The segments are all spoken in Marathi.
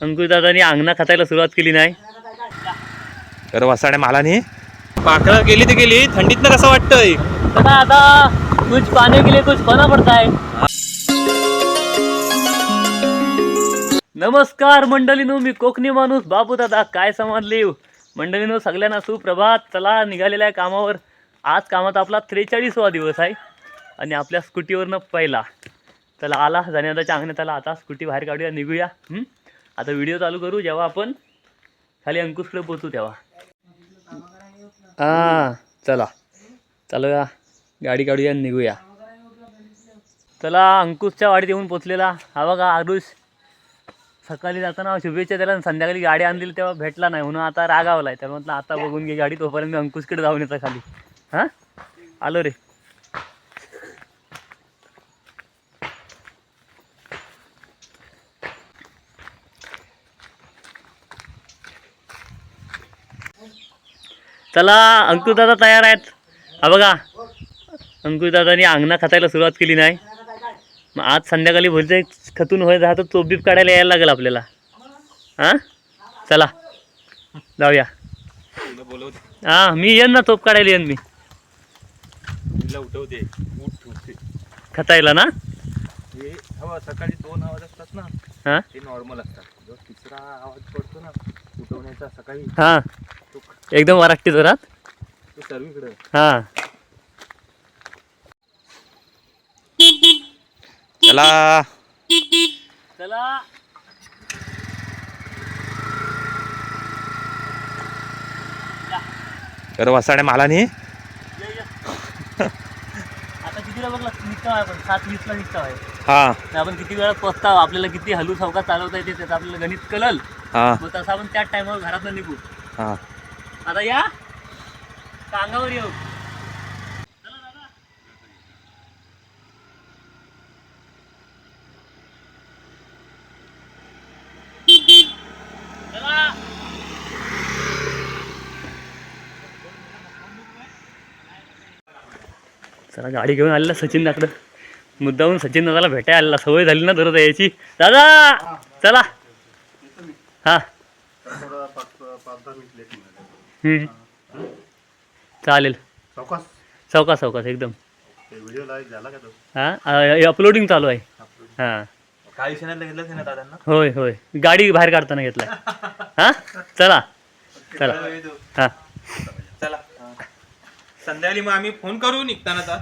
अंकुशदादांनी अंगणा खतायला सुरुवात केली नाही. तर वसाड्या मालानी. पाखरं गेली ते गेली थंडीतनं कसं वाटतंय? आता कुछ पाने के लिए कुछ बना पडता है. नमस्कार मंडळीनो मी कोकणी माणूस बाबू दादा काय समजले मंडळीनो सगळ्यांना सुप्रभात. चला निघालेल्या आहे कामावर. आज कामाचा आपला त्रेचाळीसवा दिवस आहे आणि आपल्या स्कूटीवरनं पहिला. चला आला जाण्याचा अंगण्यात आला. आता स्कूटी बाहेर काढूया निघूया. हं? आता व्हिडिओ चालू करू जेव्हा आपण खाली अंकुशकडे पोचू तेव्हा. हां चला. चालूया गाडी काढूया आणि निघूया. चला अंकुशच्या वाडीत येऊन पोचलेला हा बघा आरुष सकाळी जाताना शुभेच्छा त्याला संध्याकाळी गाडी आणलेली तेव्हा भेटला नाही. म्हणून आता रागावलाय. तर म्हटलं आता बघून घे गाडी तोपर्यंत मी अंकुशकडे जाऊन येतं खाली. हां? आलो रे. चला अंकुशदादा तयार आहेत. हा बघा. अंकुशदादांनी अंगणा खतायला सुरुवात केली नाही. मग आज संध्याकाळी बोलते खतून होय राहतं चोप बीप काढायला यायला लागेल आपल्याला. हां? चला. जाऊया. बोलवते हां मी येईन ना चोप काढायला येईन मी. उठवते. उठ ठेवते खतायला ना? हे सकाळी दोन आवाज असतात ना हां? ते नॉर्मल असतात. जो तिसरा आवाज पडतो ना उठवण्याचा सकाळी. हां. एकदम वराष्टी जोरात. हां. चला. चला. तर वसाड्या मालानी. आता कितीला बघला? निघता आपण. सात वीसला निघता आहे. हा. तर आपण किती वेळात पोचता? आपल्याला किती हलू सावका चालवता येते त्याचं आपल्याला गणित कळल. हा. मग तसं आपण त्याच टायमावर घरातनं निघू. हा. आता या. कांगावर येऊ. चला. गाडी घेऊन आलेला सचिन दाकडं. मुद्दाहून सचिन दादाला भेटायला आलेला. सवय झाली ना दररोज यायची. दादा! चला. हा. हम्म. चालेल. चौकास. चौकास चौकास एकदम. ते व्हिडिओ लाईव्ह झाला का तो? हां? अपलोडिंग चालू आहे. हां. काही क्षणाला घेतलं ना दादांना? होय होय. गाडी बाहेर काढताना घेतलाय हां? चला. चला. हां. चला. संध्याकाळी मग आम्ही फोन करू निघताना आता.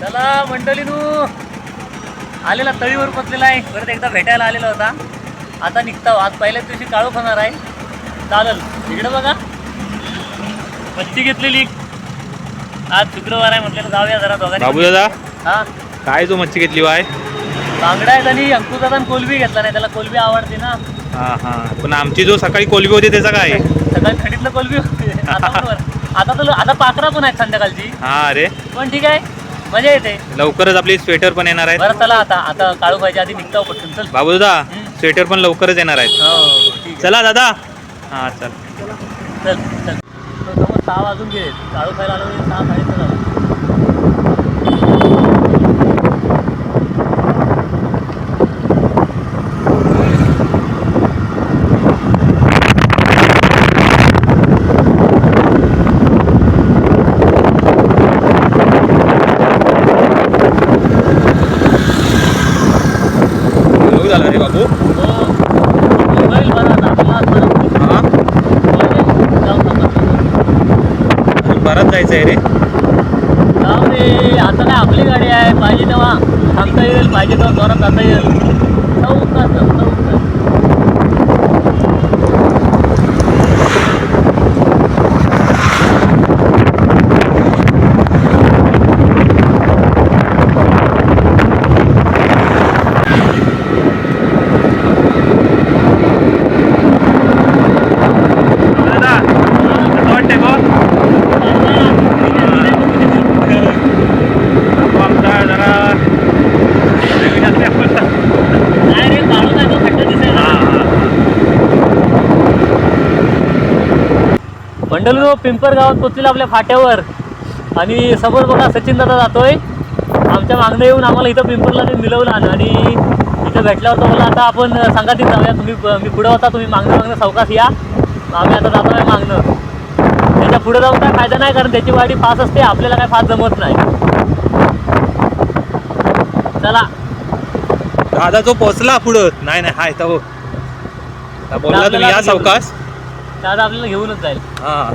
चला मंडळीनू आलेला तळीवर पोचलेला आहे. परत एकदा भेटायला आलेला होता. आता निघता आज पहिल्याच दिवशी काळू होणार आहे. चालेल. इकडे बघा. मच्छी घेतलेली. आज शुक्रवार आहे म्हटलं जाऊया जरा बाबू दोघांनी दादा? हां. काय जो मच्छी घेतली वाय बांगडा आहेत आणि अंकुदादा कोलबी घेतला नाही. त्याला कोलबी आवडते ना. हा हा. पण आमची जो सकाळी कोलबी होती त्याचा काय? सकाळी थंडीतलं कोलबी होते. आता. आता तर आता पाखरा पण आहेत संध्याकाळची. हा अरे. पण ठीक आहे. मजा येते. लवकरच आपली स्वेटर पण येणार आहेत. बरं चला आता आता काळू पाहिजे आधी निघता पटकन चल. बाबू दादा. स्वेटर पण लवकरच येणार आहेत. हो ठीक आहे. चला दादा. हा चल. चल चल. सहा वाजून गेले. काळू खायला आलो सहा साडेसहा झाला बघू झालं रे बाबू हो मोबाईल बरा आता आपला बरा. हा मोबाईल जाऊ नका. अजून बराच जायचं आहे रे जाऊ दे आता काय आपली गाडी आहे पाहिजे तेव्हा थांबता येईल पाहिजे तेव्हा जोरात जाता येईल चौकात चौकात दादा कसं वाटतंय गो बाबू आमचा जरा नवीन असल्यामुळे नाही रे काढू नाही तो खड्डा दिसेल हा हा मंडळी पिंपर गावात पोचलेला आपल्या फाट्यावर. आणि समोर बघा सचिन दादा जातोय. आमच्या मागणं येऊन आम्हाला इथं पिंपरला ते मिळवलं आणि इथं भेटल्यावर तो मला आता आपण सांगातीत जाऊया. तुम्ही मी पुढे होता तुम्ही मागणं मागणं सावकाश या. आम्ही आता जातो आहे मागणं त्याच्या पुढे जाऊन काय फायदा नाही कारण त्याची वाडी फास असते आपल्याला काय फास जमत नाही. चला. दादा जो पोचला पुढं. नाही नाही हाय तो आता बोलला तुम्ही या सावकाश. दादा आपल्याला घेऊनच जाईल. हा.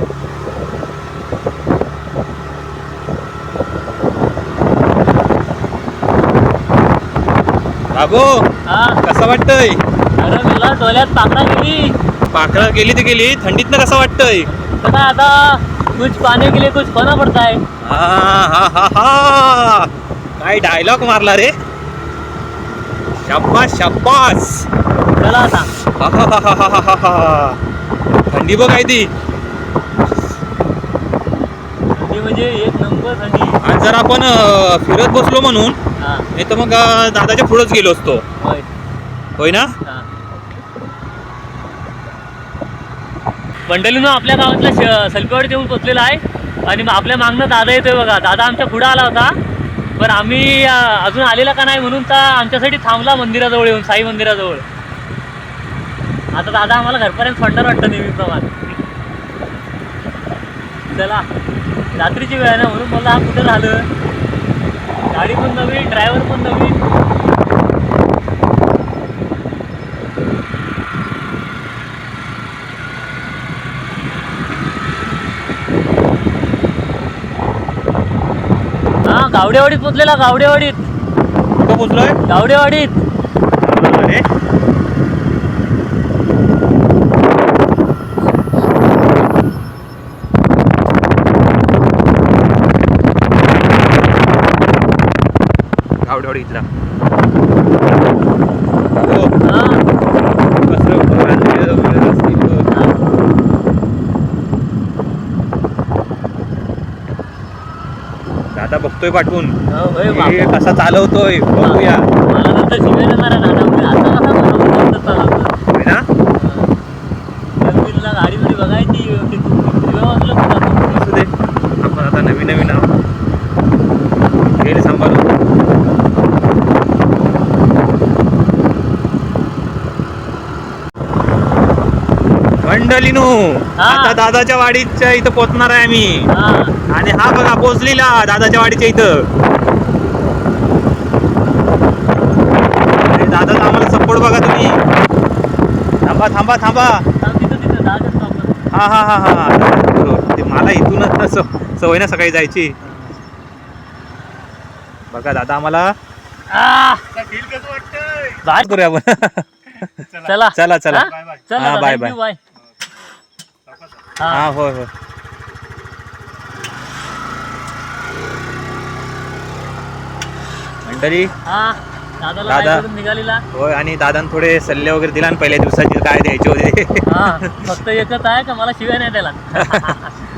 बाबू हा. कसं वाटतंय? अरे मला डोळ्यात पाकडा गेली. पाकळा गेली तर गेली थंडीतनं कसं वाटतंय? काय आता कुछ पाने के लिए कुछ खोना पडता है हा हा हा. हा काय डायलॉग मारला रे? शब्बास शब्बास चला आता. हा, हा, हा, हा, हा, हा, हा. थंडी बघ आहे ती. थंडी म्हणजे एक नंबर थंडी. आणि जर आपण फिरत बसलो म्हणून हा. नाही तर मग दादाच्या पुढंच गेलो असतो. होय. होय ना? हा. मंडळीनं आपल्या गावातल्या श सलपेवाडीत येऊन पोचलेला आहे. आणि मग आपल्या मागणं दादा येतोय बघा. दादा आमच्या पुढं आला होता. पण आम्ही अं, अजून आलेला का नाही म्हणून तर आमच्यासाठी थांबला मंदिराजवळ येऊन साई मंदिराजवळ. आता दादा आम्हाला घरपर्यंत फंडर वाटतं नेहमीप्रमाणे चला रात्रीची वेळ आहे ना म्हणून मला हा कुठं झालं? गाडी पण नवीन ड्रायव्हर पण नवीन हा गावडेवाडीत पोचलेला गावडेवाडीत. कुठं पोचलोय? गावडेवाडीत. अरे इथला दादा बघतोय पाठवून. हे कसा चालवतोय बघूया. मला नंतर म्हणजे बघायची आपण. आता नवीन नवीन आहोत. गेले सांभाळून. मंडलीनू हा. आता दादाच्या वाडीच्या इथं पोचणार आहे आम्ही. हा. आणि हा बघा पोचलेला दादाच्या वाडीच्या इथं. आणि दादाचा आम्हाला सपोर्ट बघा तुम्ही. थांबा थांबा थांबा. तिथं तिथं दादा हा हा हा हा. बरोबर. ते मला इथूनच ना सव- सवय ना सकाळी जायची. बघा दादा आम्हाला आ, फील कसं वाटतंय? बाय. करूया आपण. चला. चला चला. हा? बाय बाय चला दादा, बाय, बाय. हा. हा होय होय. मंडळी हा दादाला दादा. करून निघालेला. होय आणि दादान थोडे सल्ले वगैरे दिला पहिल्या दिवसाचे काय द्यायचे होते. हा फक्त एकच आहे का मला शिवाय नाही त्याला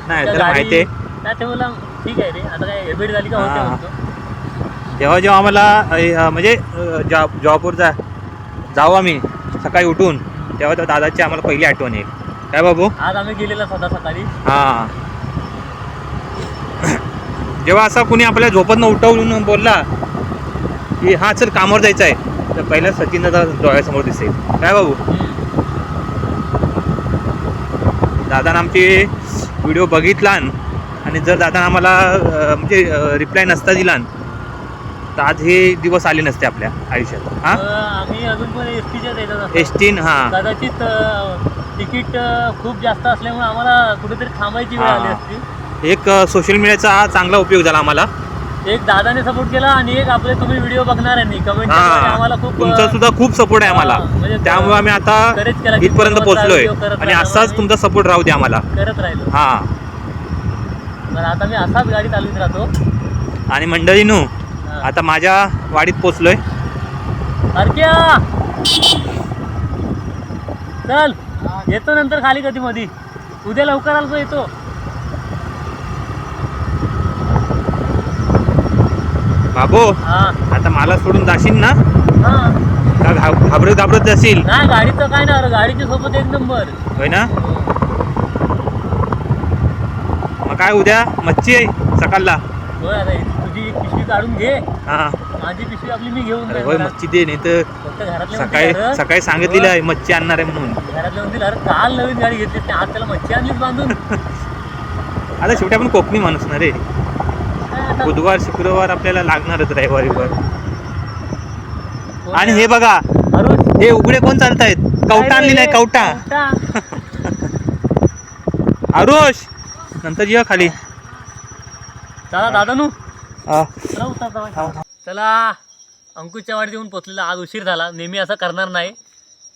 नाही त्याला माहिती आहे. नाही ते बोला ठीक आहे रे. आता काय हेबिट झाली का होते हा. म्हणतो. जेव्हा जेव्हा आम्हाला अ, म्हणजे जॉब जॉबवर जा जाऊ आम्ही सकाळी उठून तेव्हा त्या दादाची आम्हाला पहिली आठवण येईल. काय बाबू? आज आम्ही गेलेला स्वतः सकाळी. हा. जेव्हा असा कुणी आपल्या झोपतनं उठवून बोलला की हा चल कामावर जायचं आहे तर पहिला सचिन दादा डोळ्यासमोर दिसेल. काय बाबू? दादानं आमची व्हिडिओ बघितला आणि जर दादा आम्हाला म्हणजे रिप्लाय नसता दिला तर आज हे दिवस आले नसते आपल्या आयुष्यात. हा? आम्ही अजून पण एस टीच्या एस टीन हा. कदाचित तिकीट खूप जास्त असल्यामुळे आम्हाला कुठेतरी थांबायची वेळ. आली असती. एक सोशल मीडियाचा हा चांगला उपयोग झाला आम्हाला. एक दादाने सपोर्ट केला आणि एक आपले तुम्ही व्हिडिओ बघणार आहे. कमेंट आम्हाला खूप तुमचा सुद्धा खूप सपोर्ट आहे आम्हाला. म्हणजे त्यामुळे आम्ही आता इथपर्यंत पोहोचलोय. आणि असाच तुमचा सपोर्ट राहू दे आम्हाला. करत राहिलो. हा. पण आता मी असाच गाडी चालवीत राहतो. आणि मंडळीनू हा. आता माझ्या वाडीत पोचलोय अर्क्या चल. येतो नंतर खाली कधी मधी. उद्या लवकर आलो येतो. बाबू हा. आता मला सोडून जाशील ना? हा. का घाब- घाबरत घाबरत जाशील? नाही गाडीचं काय नाही गाडीच्या सोबत एक नंबर. होय ना? मग काय उद्या? मच्छी आहे सकाळला. होय आता काढून घे. हा. माझी पिशवी आपली मी घेऊन अरे जाईन होय. मच्छी दे नाही तर फक्त घरातले सकाळी म्हणतील, "अरे, सकाळी सांगितलेलं आहे मच्छी आणणार आहे म्हणून. घरातले म्हणतील अरे काल नवीन गाडी घेतली आज त्याला मच्छी आणलीच बांधून. आता शेवटी आपण कोकणी माणूस ना रे. बुधवार शुक्रवार आपल्याला लागणारच रविवारी वर आणि? हे बघा हे उघडे कोण चालतायत? कवटा आणली? नाही कवटा. आरुष नंतर ये खाली. चला दादा नू हा. चला अंकुशच्या वाढीत येऊन पोचलेला आज उशीर झाला. नेहमी असं करणार नाही.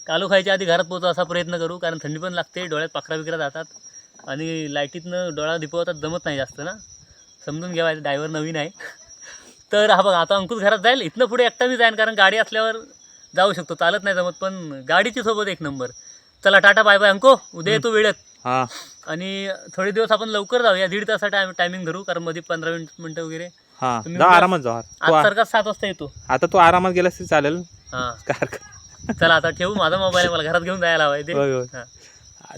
कालू खायच्या आधी घरात पोहोचू असा प्रयत्न करू कारण थंडी पण लागते डोळ्यात पाखरा बिकरा जातात आणि लाईटीतनं डोळा दिपवतात जमत नाही जास्त ना. समजून घ्यावा ड्रायव्हर नवीन आहे. तर हा बघा आता अंकुश घरात जाईल. इथनं पुढे एकटा मी जाईन कारण गाडी असल्यावर जाऊ शकतो. चालत नाही जमत पण गाडीची सोबत एक नंबर. चला टाटा बाय बाय अंको उद्या येतो वेळेत. हा. आणि थोडे दिवस आपण लवकर जाऊया. दीड तासा टाइम टायमिंग धरू कारण मध्ये पंधरा मिनिट मिनटं वगैरे हा तुम्ही जा उद्या- आरामात जा तू आज आ- सारखा सात वाजता येतो? आता तू आरामात गेलास तरी चालेल. हा. काय हरकत चला आता ठेवू माझा मोबाईल आहे मला घरात घेऊन जायला हवाय ते. होय, होय. हा.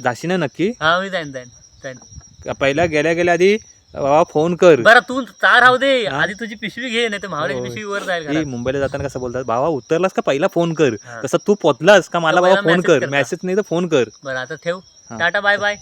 जाशी ना नक्की? हा मी जाईन जाईन जाईन. पहिला गेल्या गेल्या आधी बाबा फोन कर. बरं तू चार राहू दे. हा? आधी तुझी पिशवी घे नाही तर महावड्याची होय. पिशवी वर जाईल ही. मुंबईला जाताना कसं बोलतात? भावा उतरलास का? पहिला फोन कर. हा. तसं तू पोचलास का? मला तर बाबा पहिला फोन message कर. करता. मेसेज नाही तर फोन कर. बरं आता ठेव. हा. Tata bye bye